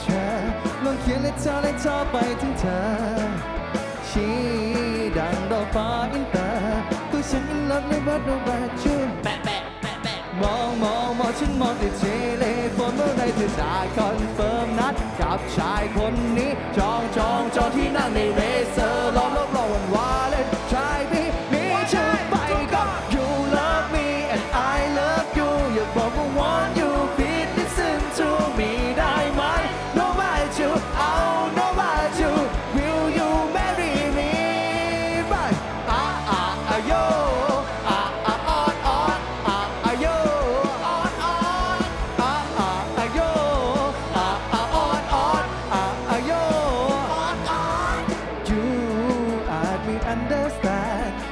เธอลองเขียนเละเธอเละเธอไปถึงเธอ ชี้ดังดอกฟ้าอินเตอร์ตัวฉันอินเลิฟในวัดโนบาจูแปะแปะแปะแปะมองมองมองฉันมองติดเทเลโฟนเมื่อไรเธอจะคอนเฟิร์มนัดกับชายคนนี้ จองจองจองที่นั่งในเร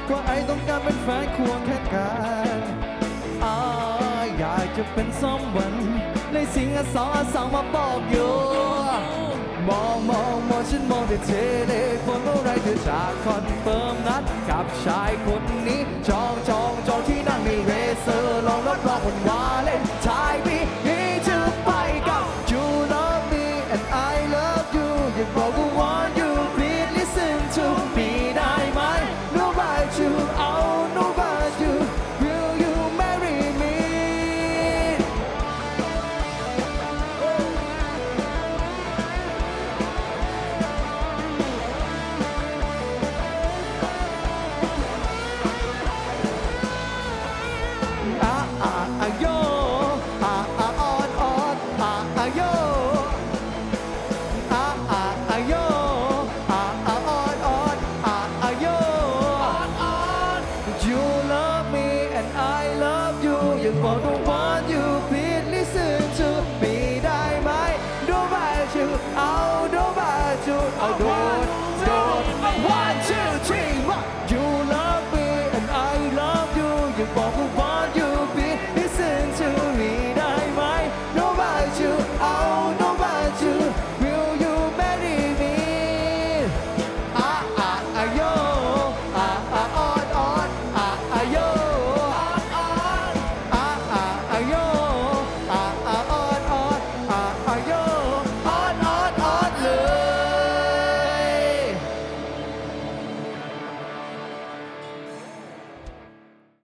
ว่าไอต้องการเป็นแฟนควงแค่กันอาอยากจะเป็นสมวัน ในสิ่งอสองอสองมาบอกอยู่มองมองมองฉันมองแต่เทเลโฟนเมื่อไรเธอจะคอนเฟิร์มนัดกับชายคนนี้จองจอง you ยัง